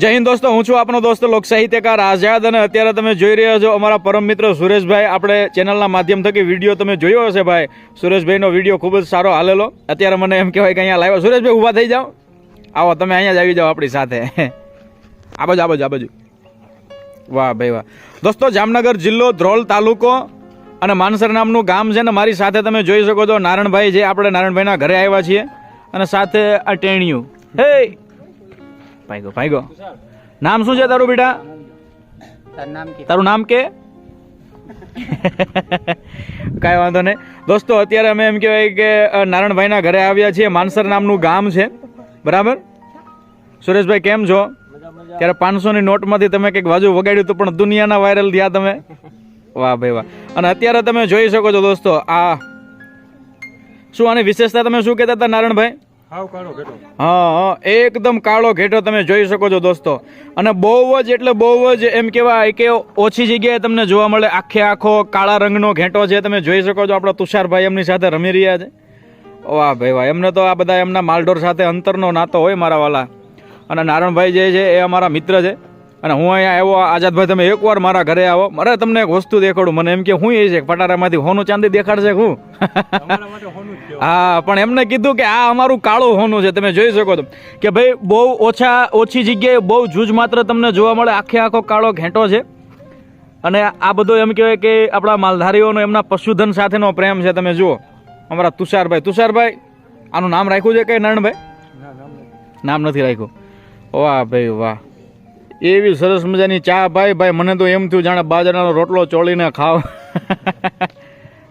જય હિન્દ દોસ્તો, હું છું આપનો દોસ્ત લોક સાહિત્યકાર આઝાદ અને અત્યારે તમે જોઈ રહ્યા છો અમારા પરમ મિત્ર સુરેશભાઈ. આપણે ચેનલના માધ્યમ થકી વીડિયો તમે જોયો હશે ભાઈ. સુરેશભાઈનો વીડિયો ખૂબ જ સારો હાલેલો. અત્યારે મને એમ કહેવાય કે અહીંયા લાવ્યો સુરેશભાઈ, ઊભા થઈ જાઓ. આવો, તમે અહીંયા જ આવી જાઓ આપણી સાથે. આ બાજુ આ બાજુ વાહ ભાઈ વાહ. દોસ્તો, જામનગર જિલ્લો ધ્રોલ તાલુકો અને માનસર નામનું ગામ છે ને, મારી સાથે તમે જોઈ શકો છો નારણભાઈ જે આપણે નારણભાઈના ઘરે આવ્યા છીએ અને સાથે આ ટેણિયું. હે ભાઈગો ભાઈગો નામ શું છે તારું બેટા? તારું નામ કે? કાંઈ વાંધો નહીં. દોસ્તો અત્યારે અમે એમ કહેવાય કે નારણભાઈના ઘરે આવ્યા છીએ. માનસર નામનું ગામ છે. બરાબર? સુરેશભાઈ કેમ છો? ત્યારે પાંચસોની નોટમાંથી તમે કંઈક બાજુ વગાડ્યું તો પણ દુનિયાના વાયરલ થયા તમે. વાહ ભાઈ વાહ. અને અત્યારે તમે જોઈ શકો છો દોસ્તો આ શું આની વિશેષતા તમે શું કહેતા હતા નારણભાઈ? હા હા, એકદમ કાળો ઘેટો તમે જોઈ શકો છો દોસ્તો. અને બહુ જ એટલે બહુ જ એમ કહેવાય કે ઓછી જગ્યાએ તમને જોવા મળે. આખે આખો કાળા રંગનો ઘેટો છે, તમે જોઈ શકો છો આપણા તુષારભાઈ એમની સાથે રમી રહ્યા છે. વાહ ભાઈ વાહ, એમને તો આ બધા એમના માલઢોર સાથે અંતરનો નાતો હોય મારા વાલા. અને નારણભાઈ જે છે એ અમારા મિત્ર છે. અને હું અહીંયા આવ્યો આઝાદભાઈ તમે એકવાર મારા ઘરે આવો. મારે તમને એક વસ્તુ દેખાડું. મને એમ કે હું એ છે પટારામાંથી હોનું ચાંદી દેખાડશે હું? હા પણ એમને કીધું કે આ અમારું કાળું હોનું છે. તમે જોઈ શકો છો. કે ભાઈ બહુ ઓછા ઓછી જગ્યાએ બહુ જૂજ માત્ર તમને જોવા મળે. આખે આખો કાળો ઘેંટો છે. અને આ બધો એમ કહેવાય કે આપણા માલધારીઓનો એમના પશુધન સાથેનો પ્રેમ છે. તમે જુઓ. અમારા તુષારભાઈ. તુષારભાઈ આનું નામ રાખ્યું છે કે નારણભાઈ. નામ નથી રાખ્યું. વાહ ભાઈ વાહ. એવી સરસ મજાની ચા ભાઈ ભાઈ, મને તો એમ થયું જાણે બાજરાનો રોટલો ચોળીને ખાવ.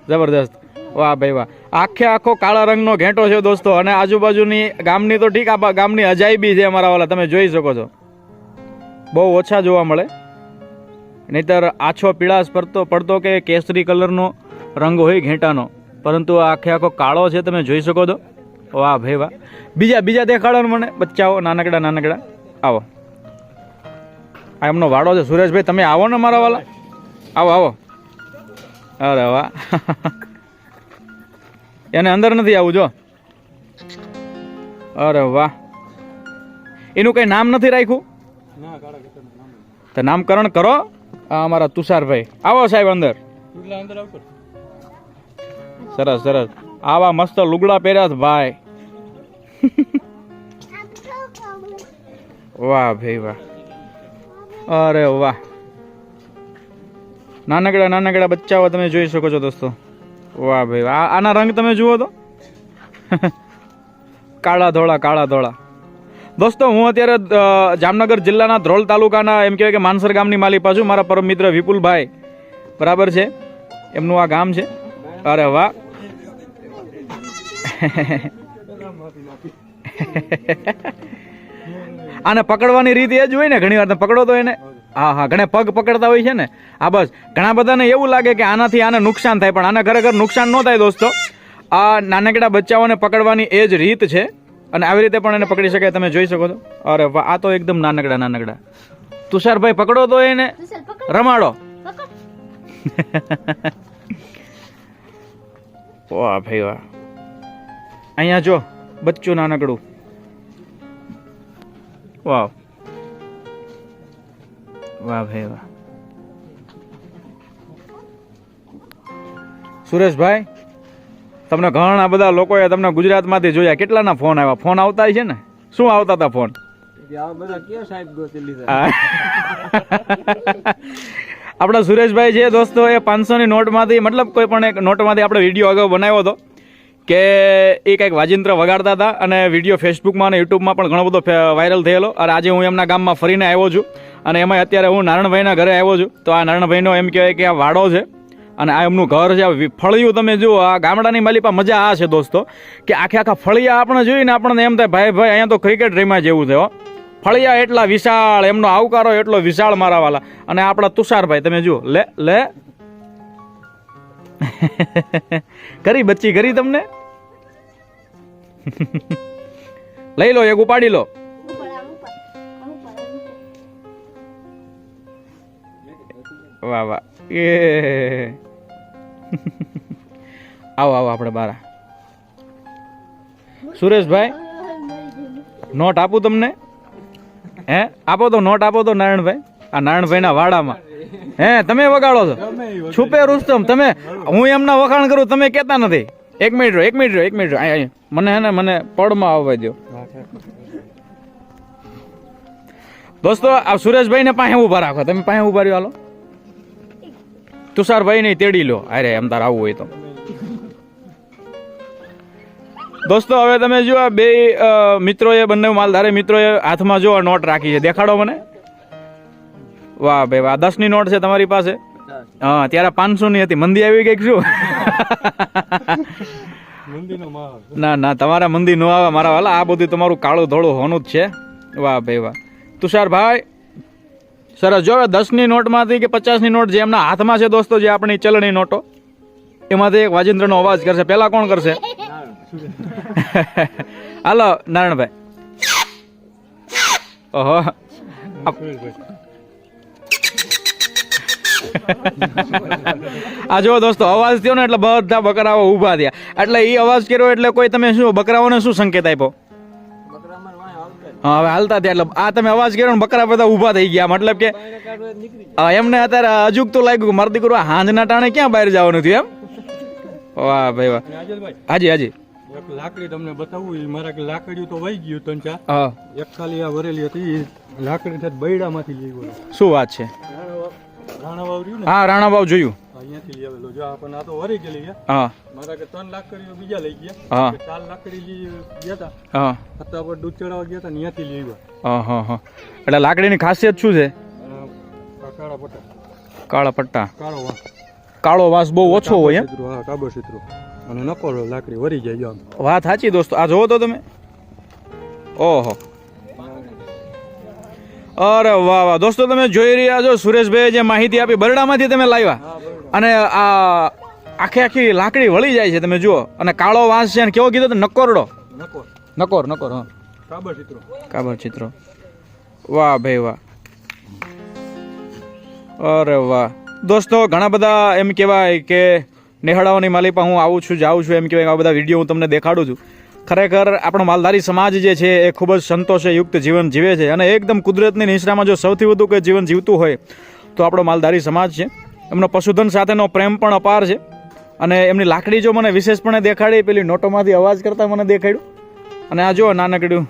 જબરદસ્ત. વાહ ભાઈ, વાહ. આખે આખો કાળા રંગનો ઘેંટો છે દોસ્તો, અને આજુબાજુની ગામની તો ઠીક આ ગામની અજાયબી છે અમારા વાળા, તમે જોઈ શકો છો. બહુ ઓછા જોવા મળે. નહીતર આછો પીળાશ પડતો પડતો કે કેસરી કલરનો રંગ હોય ઘેંટાનો. પરંતુ આખે આખો કાળો છે, તમે જોઈ શકો છો. વાહ ભાઈ, વાહ. બીજા બીજા દેખાડો મને. બચ્ચાઓ, નાનકડા નાનકડા. આવો. આ એમનો વાડો છે. સુરેશભાઈ તમે આવો ને મારા વાલા. આવો આવો. અરે વાહ. એને અંદર નથી આવું જો. અરે વાહ. એનું કઈ નામ નથી રાખ્યું. તો નામકરણ કરો. આ અમારા તુષારભાઈ. આવો સાહેબ અંદર. સરસ સરસ. આવા મસ્ત લુગડા પહેર્યા છે ભાઈ. વાહ ભાઈ વાહ. અરે વાહ. નાનકડા નાનકડા બચ્ચાઓ તમે જોઈ શકો છો દોસ્તો. વાહ ભાઈ આના રંગ તમે જુઓ તો. કાળા ધોળા કાળા ધોળા. દોસ્તો, હું અત્યારે જામનગર જિલ્લાના ધ્રોલ તાલુકાના એમ કહેવાય કે માનસર ગામની માલી પાછું મારા પરમ મિત્ર વિપુલભાઈ. બરાબર છે? એમનું આ ગામ છે. અરે વાહ. આને પકડવાની રીત એ જ હોય ને ઘણી વાર પકડો તો એને. હા હા ઘણા પગ પકડતા હોય છે ને. હા બસ. ઘણા બધાને એવું લાગે કે આનાથી આને નુકસાન થાય પણ આને ખરેખર નુકસાન ન થાય દોસ્તો. આ નાનકડા બચ્ચાઓને પકડવાની એ જ રીત છે. અને આવી રીતે પણ એને પકડી શકાય તમે જોઈ શકો છો. અરે આ તો એકદમ નાનકડા નાનકડા. તુષારભાઈ પકડો તો એને. રમાડો. વાહ ભાઈ વાહ. અહીંયા જો બચ્ચું નાનકડું. વાહ વાહ ભાઈ વાહ સુરેશભાઈ તમને ઘણા બધા લોકોએ તમને ગુજરાતમાંથી જોયા. કેટલાના ફોન આવ્યા? ફોન આવતા છે ને? શું આવતા હતા ફોન? આપણા સુરેશભાઈ છે દોસ્તો એ પાંચસોની નોટમાંથી મતલબ કોઈ પણ એક નોટમાંથી આપણે વીડિયો અગાઉ બનાવ્યો હતો. કે એ કંઈક વાજિંત્ર વગાડતા હતા અને વીડિયો ફેસબુકમાં અને યુટ્યુબમાં પણ ઘણો બધો વાયરલ થયેલો. અને આજે હું એમના ગામમાં ફરીને આવ્યો છું. અને એમાં અત્યારે હું નારણભાઈના ઘરે આવ્યો છું. તો આ નારણભાઈનો એમ કહેવાય કે આ વાડો છે. અને આ એમનું ઘર છે. ફળિયું તમે જુઓ, આ ગામડાની માલિપા મજા આ છે દોસ્તો. કે આખે આખા ફળિયા આપણે જોઈને આપણને એમ થાય, ભાઈ ભાઈ, અહીંયા તો ક્રિકેટ રમ્યા જેવું થયો ફળિયા એટલા વિશાળ, એમનો આવકારો એટલો વિશાળ મારા વાલા. અને આપણા તુષારભાઈ, તમે જુઓ. લે લે. કરી બચ્ચી, કરી તમને? લઈ લો એક ઉપાડી લો. વાહ વાહ. એ. આવો આવો આપણે બારા. સુરેશભાઈ નોટ આપું તમને? હે? આપો તો નોટ આપો તો નારાયણભાઈ. આ નારાયણભાઈના વાડામાં. હે તમે વગાડો છો? છુપે રુસ્તમ તમે હું એમના વખાણ કરું તમે કહેતા નથી. એક મિનિટ રહો એક મિનિટ રહો એક મિનિટ રહો. અહીં. મને હે ને મને પડમાં આવવા દો. દોસ્તો આ સુરેશભાઈને પાસે ઊભા રાખો? તમે પાસે ઊભા રહ્યો હાલો. તુષારભાઈ ને તેડી લો. અરે એમ તાર આવવું હોય તો. દોસ્તો હવે તમે જો આ બે મિત્રોએ બંને માલધારે મિત્રોએ હાથમાં જો નોટ રાખી છે. દેખાડો મને. વાહ ભાઈ વાહ. દસની નોટ છે તમારી પાસે? હા ત્યારે પાંચસો ની હતી. મંદી આવી ગઈ શું? ના ના, તમારા મંદી નો આવે, મારા વાલા, આ બધું તમારું કાળું ધોળું હોનું જ છે. વાહ ભાઈ વાહ. તુષારભાઈ, સરસ, જો દસની નોટમાંથી કે પચાસની નોટ જે એમના હાથમાં છે દોસ્તો, જે આપણી ચલણી નોટો, એમાંથી એક વાજિંદ્રનો અવાજ કરશે. પહેલાં કોણ કરશે? હાલો, નારાયણભાઈ. ઓહો. આ જો દોસ્તો અવાજ થયો ને એટલે બધા બકરાઓ ઊભા થયા. એટલે એ અવાજ કર્યો એટલે કોઈ તમે શું બકરાઓને શું સંકેત આપ્યો? હવે હાલતા થયા એટલે આ તમે અવાજ કર્યો ને બકરા બધા ઊભા થઈ ગયા. મતલબ કે એમને અત્યારે અજુગતું લાગ્યું કે મારું દીકરું હાંજના ટાણે ક્યાં બહાર જવાનું થયું એમ? વાહ ભાઈ વાહ. હાજી હાજી. લાકડી તમને બતાવું મારા કે તો વહી ગયું ત્રણ ચાર. એક ખાલી આ વરેલી હતી લાકડી બૈડા માંથી લઈ ગયો. શું વાત છે? રાણા વાવર્યું ને? હા રાણાબાવ જોયું. અહીંયાથી લઈ આવેલો. જો આ આ તો વરી ગયેલી હા. મારા કે ત્રણ લાકડીઓ બીજા લઈ ગયા. હા. ચાર લાકડી લઈ ગયા હતા હા. છતાં પર દૂધ ચડાવવા ગયા હતા ને લઈ આવ્યા. હા હા હા. એટલે લાકડીની ખાસિયત શું છે? કાળા પટ્ટા. કાળા પટ્ટા. કાળો વાસ. કાળો વાસ બહુ ઓછો હોય એમ? હા કાબર સીતરું અને નકોરો લાકડી વરી જાય વાત સાચી દોસ્તો. આ જોવો તો તમે. ઓહો. અરે વાહ વાહ. દોસ્તો તમે જોઈ રહ્યા છો સુરેશભાઈ જે માહિતી આપી. બરડામાંથી તમે લાવ્યા. અને આ આખી આખી લાકડી વળી જાય છે તમે જુઓ. અને કાળો વાંસ છે અને કેવો કીધો તો નકોરડો. નકોર. નકોર નકોર હા. કાબર ચિત્રો. કાબર ચિત્રો. વાહ ભાઈ વાહ. અરે વાહ. દોસ્તો ઘણા બધા એમ કહેવાય કે નેહડાઓની માલિપા હું આવું છું જાઉં છું એમ કહેવાય આ બધા વીડિયો હું તમને દેખાડું છું. ખરેખર આપણો માલધારી સમાજ જે છે એ ખૂબ જ સંતોષે યુક્ત જીવન જીવે છે અને એકદમ કુદરતની નિશ્રામાં જો સૌથી વધુ કોઈ જીવન જીવતું હોય તો આપણો માલધારી સમાજ છે. એમનો પશુધન સાથેનો પ્રેમ પણ અપાર છે. અને એમની લાકડી જો મને વિશેષપણે દેખાડી પેલી નોટોમાંથી અવાજ કરતા મને દેખાડ્યું. અને આ જો નાનકડ્યું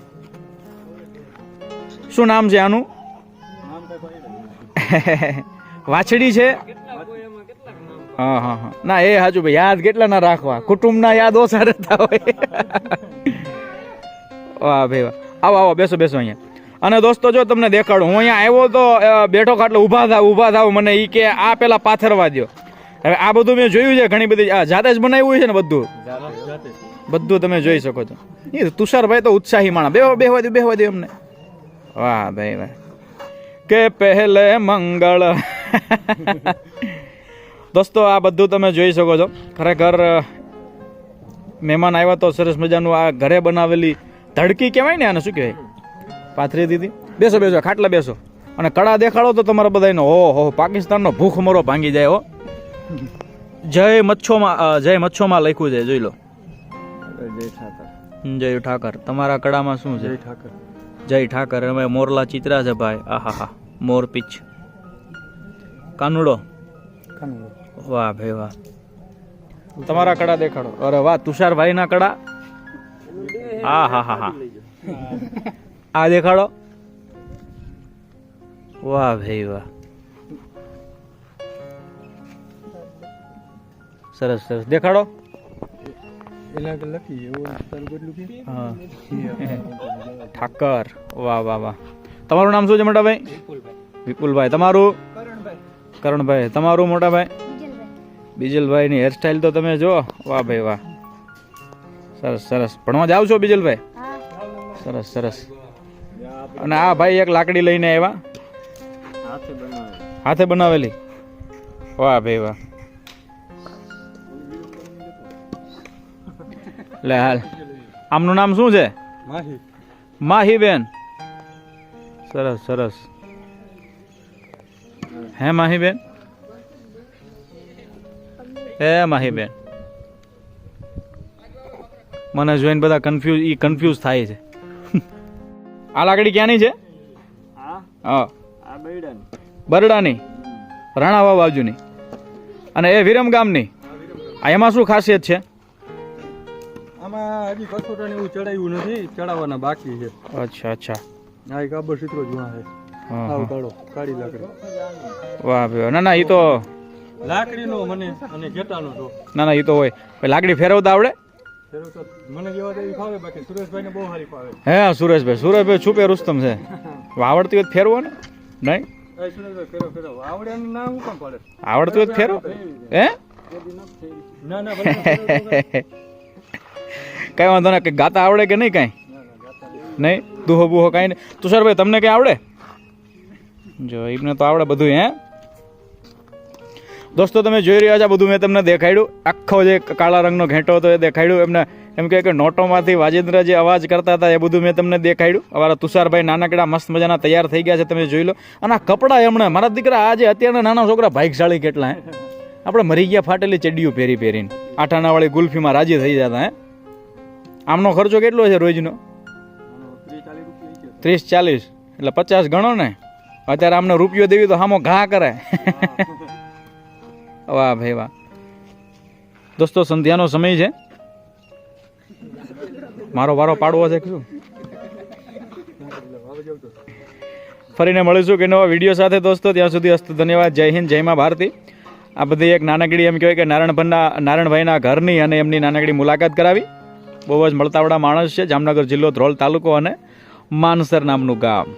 શું નામ છે આનું? વાછડી છે? હા હા હા. ના, એ હાજુ ભાઈ. યાદ કેટલા ના રાખવા. કુટુંબના યાદ ઓછા રહેતા હોય. વાહ ભાઈ, વાહ. આવો આવો, બેસો બેસો અહીંયા. અને દોસ્તો, જો તમને દેખાડું, હું અહીંયા આવ્યો તો બેઠો ખાટલો ઊભા થાવ ઊભા થાવ, મને એ કે આ પેલા પાથરવા દ્યો. હવે આ બધું મેં જોયું છે, ઘણી બધી જાતે જ બનાવ્યું છે ને બધું? બધું તમે જોઈ શકો છો. એ તુષારભાઈ તો ઉત્સાહી માણા બે બેહવા દે બેહવા દે અમને. વાહ ભાઈ, વાહ. કે પહેલે મંગળ. દોસ્તો આ બધું તમે જોઈ શકો છો. ખરેખર મહેમાન આવ્યા તો સરસ મજાનું આ ઘરે બનાવેલી ધડકી કહેવાય ને આને શું કહેવાય? પાથરી દીધી. બેસો બેસો ખાટલા બેસો. અને કળા દેખાડો તો તમારા બધાનો હો હો પાકિસ્તાનનો ભૂખ મરો ભાંગી જાય હો. જય મચ્છોમાં જય મચ્છોમાં લખ્યું છે જોઈ લો. જય ઠાકર. જય ઠાકર. તમારા કળામાં શું છે? જય ઠાકર. જય ઠાકર. અમે મોરલા ચિત્રા છે ભાઈ. આહા હા મોર પીચ કાનુડો. વાહ ભાઈ વાહ. તમારા કડા દેખાડો અરે વાહ તુષારભાઈ ના કડા? હા હા હા હા. આ દેખાડો. વાહ ભાઈ વાહ. સરસ સરસ. દેખાડો. ઠાકર. વાહ વાહ વાહ. તમારું નામ શું છે મોટાભાઈ? વિપુલભાઈ. તમારું? કરણભાઈ તમારું મોટાભાઈ બીજલભાઈની હેરસ્ટાઈલ તો તમે જો વાહ ભાઈ વાહ. સરસ સરસ. ભણવા જાવ છો બીજલભાઈ? સરસ સરસ. અને આ ભાઈ એક લાકડી લઈને આવ્યા. હાથે બનાવેલી. વાહ ભાઈ વાહ. લે હાલ. આમનું નામ શું છે? માહી. બેન સરસ સરસ. હે માહીબેન? હે માહીબેન. મને જોઈને બધા કન્ફ્યુઝ ઈ કન્ફ્યુઝ થાય છે. આ લાકડી ક્યાંની છે? હા? બરડાની. રાણાવા બાજુની અને એ વિરમ ગામની. આ એમાં શું ખાસિયત છે? આમાં હજી કસોટાને એવું ચડાવ્યું નથી ચડાવવાના બાકી છે. અચ્છા અચ્છા. આ એક આબર ચિત્રો જોવા છે. હા, આવ હા. કાઢો કાળી લાકડી વાહ ભાઈ ના ના એ તો લાકડીનો મને અને ઘેટાનો તો ના ના એ તો હોય. લાકડી ફેરવતા આવડે? ઈ હે સુરેશભાઈ. સુરેશભાઈ છુપે રુસ્તમ છે. આવડતી હોય ફેરવો ને. નહીં? આવડતું હોય ફેરવો હે? કઈ વાંધો ના કઈ ગાતા આવડે કે નહીં કાંઈ? ના, ના, ગાતા નહીં. નહીં? દુહો બુહો કાંઈ નહીં. તુષારભાઈ તમને કઈ આવડે? જો, એમને તો આવડે બધું હે? દોસ્તો, તમે જોઈ રહ્યા છો બધું મેં તમને દેખાડ્યું. આખો જે કાળા રંગનો ઘેંટો હતો એ દેખાડ્યું. એમને, એમ કે નોટોમાંથી વાજેન્દ્ર જે અવાજ કરતા હતા એ બધું મેં તમને દેખાડ્યું. અમારા તુષારભાઈ નાનકડા મસ્ત મજાના તૈયાર થઈ ગયા છે, તમે જોઈ લો. અને આ કપડાં એમણે, મારા દીકરા આજે અત્યારના નાના છોકરા ભાઈશાળી કેટલા, હે? આપણે મરી ગયા ફાટેલી ચડ્ડીઓ પહેરી પહેરીને. આઠાનાવાળી ગુલ્ફીમાં રાજી થઈ જતા, હે? આમનો ખર્ચો કેટલો છે રોજનો. ત્રીસ ચાલીસ. એટલે પચાસ ગણો ને? અત્યારે આમને રૂપિયો દેવી તો હામો ઘા કરે વાહ ભાઈ વાહ. દોસ્તો સંધ્યાનો સમય છે. મારો વારો પાડવો છે શું? ફરીને મળીશું કે નવા વીડિયો સાથે દોસ્તો ત્યાં સુધી અસ્ત ધન્યવાદ. જય હિન્દ જય મા ભારતી. આ બધી એક નાનકડી એમ કહેવાય કે નારાયણભાઈના નારાયણભાઈના ઘરની અને એમની નાનકડી મુલાકાત કરાવી. બહુ જ મળતાવડા માણસ છે. જામનગર જિલ્લો ધ્રોલ તાલુકો અને માનસર નામનું ગામ.